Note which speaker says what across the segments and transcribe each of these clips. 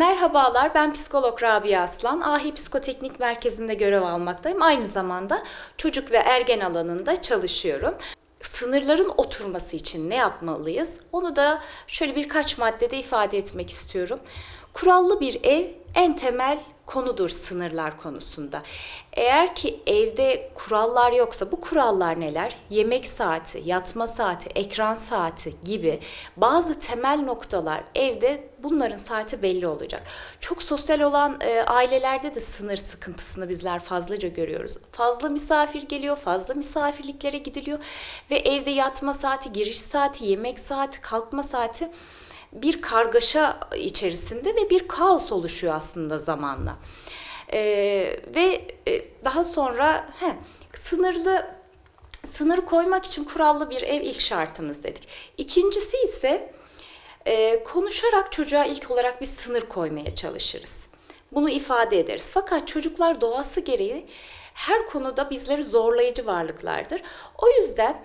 Speaker 1: Merhabalar, ben psikolog Rabia Aslan. Ahi Psikoteknik Merkezi'nde görev almaktayım. Aynı zamanda çocuk ve ergen alanında çalışıyorum. Sınırların oturması için ne yapmalıyız? Onu da şöyle birkaç maddede ifade etmek istiyorum. Kurallı bir ev en temel konudur sınırlar konusunda. Eğer ki evde kurallar yoksa bu kurallar neler? Yemek saati, yatma saati, ekran saati gibi bazı temel noktalar evde bunların saati belli olacak. Çok sosyal olan e, ailelerde de sınır sıkıntısını bizler fazlaca görüyoruz. Fazla misafir geliyor, fazla misafirliklere gidiliyor ve evde yatma saati, giriş saati, yemek saati, kalkma saati bir kargaşa içerisinde ve bir kaos oluşuyor aslında zamanla. Ee, ve e, daha sonra he, sınırlı sınır koymak için kurallı bir ev ilk şartımız dedik. İkincisi ise e, konuşarak çocuğa ilk olarak bir sınır koymaya çalışırız. Bunu ifade ederiz. Fakat çocuklar doğası gereği her konuda bizleri zorlayıcı varlıklardır. O yüzden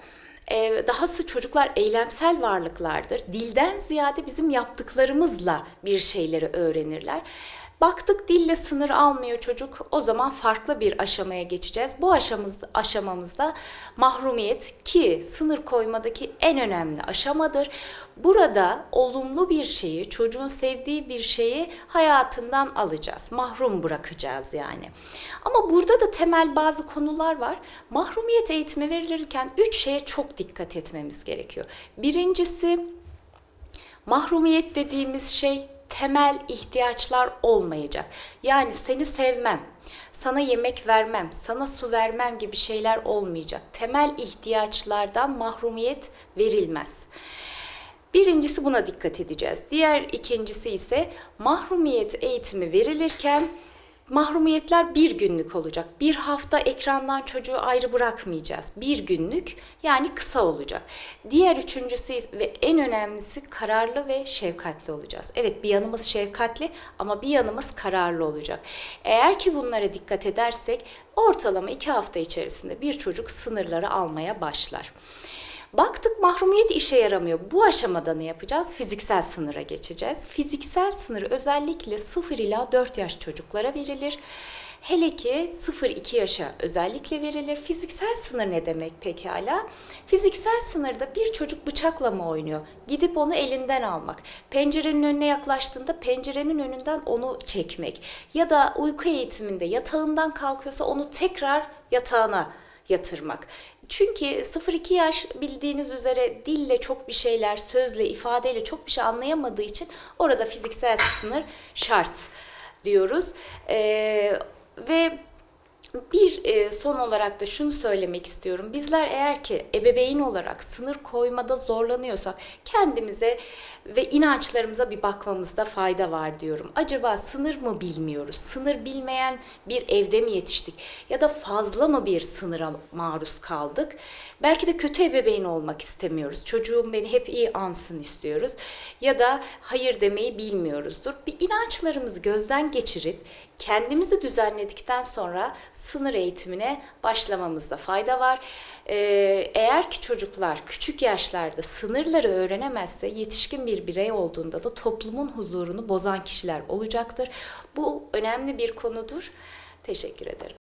Speaker 1: dahası çocuklar eylemsel varlıklardır. Dilden ziyade bizim yaptıklarımızla bir şeyleri öğrenirler. Baktık dille sınır almıyor çocuk. O zaman farklı bir aşamaya geçeceğiz. Bu aşamamızda, aşamamızda mahrumiyet ki sınır koymadaki en önemli aşamadır. Burada olumlu bir şeyi, çocuğun sevdiği bir şeyi hayatından alacağız. Mahrum bırakacağız yani. Ama burada da temel bazı konular var. Mahrumiyet eğitimi verilirken üç şeye çok dikkat etmemiz gerekiyor. Birincisi mahrumiyet dediğimiz şey temel ihtiyaçlar olmayacak. Yani seni sevmem, sana yemek vermem, sana su vermem gibi şeyler olmayacak. Temel ihtiyaçlardan mahrumiyet verilmez. Birincisi buna dikkat edeceğiz. Diğer ikincisi ise mahrumiyet eğitimi verilirken mahrumiyetler bir günlük olacak. Bir hafta ekrandan çocuğu ayrı bırakmayacağız. Bir günlük yani kısa olacak. Diğer üçüncüsü ve en önemlisi kararlı ve şefkatli olacağız. Evet bir yanımız şefkatli ama bir yanımız kararlı olacak. Eğer ki bunlara dikkat edersek ortalama iki hafta içerisinde bir çocuk sınırları almaya başlar. Baktık mahrumiyet işe yaramıyor. Bu aşamada ne yapacağız? Fiziksel sınıra geçeceğiz. Fiziksel sınır özellikle 0 ila 4 yaş çocuklara verilir. Hele ki 0-2 yaşa özellikle verilir. Fiziksel sınır ne demek pekala? Fiziksel sınırda bir çocuk bıçakla mı oynuyor? Gidip onu elinden almak. Pencerenin önüne yaklaştığında pencerenin önünden onu çekmek. Ya da uyku eğitiminde yatağından kalkıyorsa onu tekrar yatağına yatırmak. Çünkü 0-2 yaş bildiğiniz üzere dille çok bir şeyler, sözle, ifadeyle çok bir şey anlayamadığı için orada fiziksel sınır şart diyoruz. Ee, ve bir e, son olarak da şunu söylemek istiyorum. Bizler eğer ki ebeveyn olarak sınır koymada zorlanıyorsak kendimize ve inançlarımıza bir bakmamızda fayda var diyorum. Acaba sınır mı bilmiyoruz? Sınır bilmeyen bir evde mi yetiştik? Ya da fazla mı bir sınıra maruz kaldık? Belki de kötü ebeveyn olmak istemiyoruz. Çocuğum beni hep iyi ansın istiyoruz. Ya da hayır demeyi bilmiyoruzdur. Bir inançlarımızı gözden geçirip kendimizi düzenledikten sonra sınır eğitimine başlamamızda fayda var. Ee, eğer ki çocuklar küçük yaşlarda sınırları öğrenemezse yetişkin bir birey olduğunda da toplumun huzurunu bozan kişiler olacaktır. Bu önemli bir konudur. Teşekkür ederim.